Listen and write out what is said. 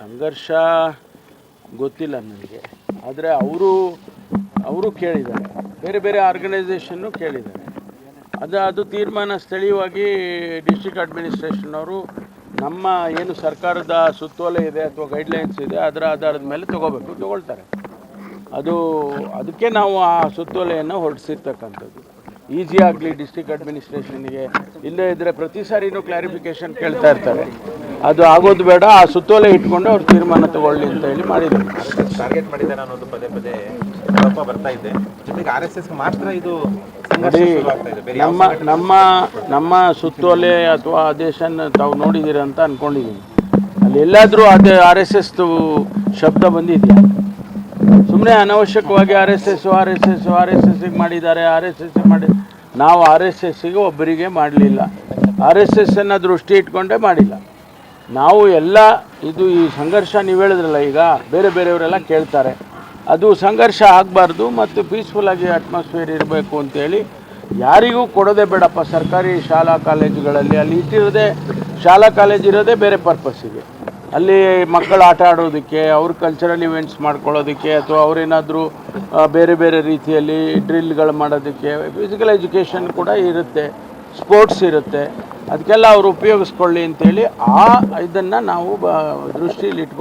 ಸಂಘರ್ಷ ಗೊತ್ತಿಲ್ಲ ನನಗೆ. ಆದರೆ ಅವರು ಅವರು ಕೇಳಿದ್ದಾರೆ. ಬೇರೆ ಬೇರೆ ಆರ್ಗನೈಸೇಷನ್ನು ಕೇಳಿದ್ದಾರೆ. ಅದು ಅದು ತೀರ್ಮಾನ ಸ್ಥಳೀಯವಾಗಿ ಡಿಸ್ಟ್ರಿಕ್ಟ್ ಅಡ್ಮಿನಿಸ್ಟ್ರೇಷನ್ ಅವರು ನಮ್ಮ ಏನು ಸರ್ಕಾರದ ಸುತ್ತೋಲೆ ಇದೆ ಅಥವಾ ಗೈಡ್ಲೈನ್ಸ್ ಇದೆ, ಅದರ ಆಧಾರದ ಮೇಲೆ ತಗೋಬೇಕು, ತೊಗೊಳ್ತಾರೆ. ಅದು, ಅದಕ್ಕೆ ನಾವು ಆ ಸುತ್ತೋಲೆಯನ್ನು ಹೊರಡಿಸಿರ್ತಕ್ಕಂಥದ್ದು. ಈಸಿ ಆಗಲಿ ಡಿಸ್ಟ್ರಿಕ್ಟ್ ಅಡ್ಮಿನಿಸ್ಟ್ರೇಷನ್ಗೆ ಇಲ್ಲೇ ಇದ್ದರೆ ಪ್ರತಿ ಸಾರಿನೂ ಕ್ಲಾರಿಫಿಕೇಷನ್ ಕೇಳ್ತಾ ಇರ್ತಾರೆ. ಅದು ಆಗೋದು ಬೇಡ ಆ ಸುತ್ತೋಲೆ ಇಟ್ಕೊಂಡು ಅವ್ರು ತೀರ್ಮಾನ ತಗೊಳ್ಳಿ ಅಂತ ಹೇಳಿ ಮಾಡಿದ್ರು. ಟಾರ್ಗೆಟ್ ಮಾಡಿದೆ ನಾನು ಒಂದು ಪದೇ ಪದೇ ಆರೋಪ ಬರ್ತಾ ಇದ್ದೆ ಜೊತೆಗೆ ಆರ್ ಎಸ್ ಎಸ್ ಮಾತ್ರ ಇದು ನಮ್ಮ ನಮ್ಮ ನಮ್ಮ ಸುತ್ತೋಲೆ ಅಥವಾ ಆದೇಶನ ತಾವು ನೋಡಿದ್ದೀರ ಅಂತ ಅನ್ಕೊಂಡಿದ್ದೀನಿ ಅಲ್ಲಿ ಎಲ್ಲಾದರೂ ಅದೇ ಆರ್ ಎಸ್ ಎಸ್ ಶಬ್ದ ಬಂದಿದೆಯಾ? ಸುಮ್ಮನೆ ಅನವಶ್ಯಕವಾಗಿ R S S R S S R S S ಮಾಡಿದ್ದಾರೆ ಆರ್ ಎಸ್ ಎಸ್ ಮಾಡಿ ನಾವು ಆರ್ ಎಸ್ ಎಸ್ಗೆ ಒಬ್ಬರಿಗೆ ಮಾಡಲಿಲ್ಲ. ಆರ್ ಎಸ್ ಎಸ್ಸನ್ನು ದೃಷ್ಟಿ ಇಟ್ಕೊಂಡೇ ಮಾಡಿಲ್ಲ. ನಾವು ಎಲ್ಲ ಇದು ಈ ಸಂಘರ್ಷ ನೀವು ಹೇಳಿದ್ರಲ್ಲ ಈಗ, ಬೇರೆ ಬೇರೆಯವರೆಲ್ಲ ಕೇಳ್ತಾರೆ. ಅದು ಸಂಘರ್ಷ ಆಗಬಾರ್ದು ಮತ್ತು ಪೀಸ್ಫುಲ್ಲಾಗಿ ಅಟ್ಮಾಸ್ಫಿಯರ್ ಇರಬೇಕು ಅಂತೇಳಿ ಯಾರಿಗೂ ಕೊಡೋದೇ ಬೇಡಪ್ಪ. ಸರ್ಕಾರಿ ಶಾಲಾ ಕಾಲೇಜುಗಳಲ್ಲಿ ಅಲ್ಲಿ ಇಟ್ಟಿರೋದೇ, ಶಾಲಾ ಕಾಲೇಜ್ ಇರೋದೇ ಬೇರೆ ಪರ್ಪಸ್ಸಿಗೆ ಅಲ್ಲಿ ಮಕ್ಕಳು ಆಟ ಆಡೋದಕ್ಕೆ, ಅವ್ರ ಕಲ್ಚರಲ್ ಇವೆಂಟ್ಸ್ ಮಾಡ್ಕೊಳ್ಳೋದಕ್ಕೆ ಅಥವಾ ಅವರೇನಾದರೂ ಬೇರೆ ಬೇರೆ ರೀತಿಯಲ್ಲಿ ಡ್ರಿಲ್ಗಳು ಮಾಡೋದಕ್ಕೆ ಫಿಸಿಕಲ್ ಎಜುಕೇಷನ್ ಕೂಡ ಇರುತ್ತೆ ಸ್ಪೋರ್ಟ್ಸ್ ಇರುತ್ತೆ. ಅದಕ್ಕೆಲ್ಲ ಅವರು ಉಪಯೋಗಿಸ್ಕೊಳ್ಳಿ ಅಂತೇಳಿ ಆ ಇದನ್ನು ನಾವು ಬ ದೃಷ್ಟಿಯಲ್ಲಿ ಇಟ್ಕೊಂಡು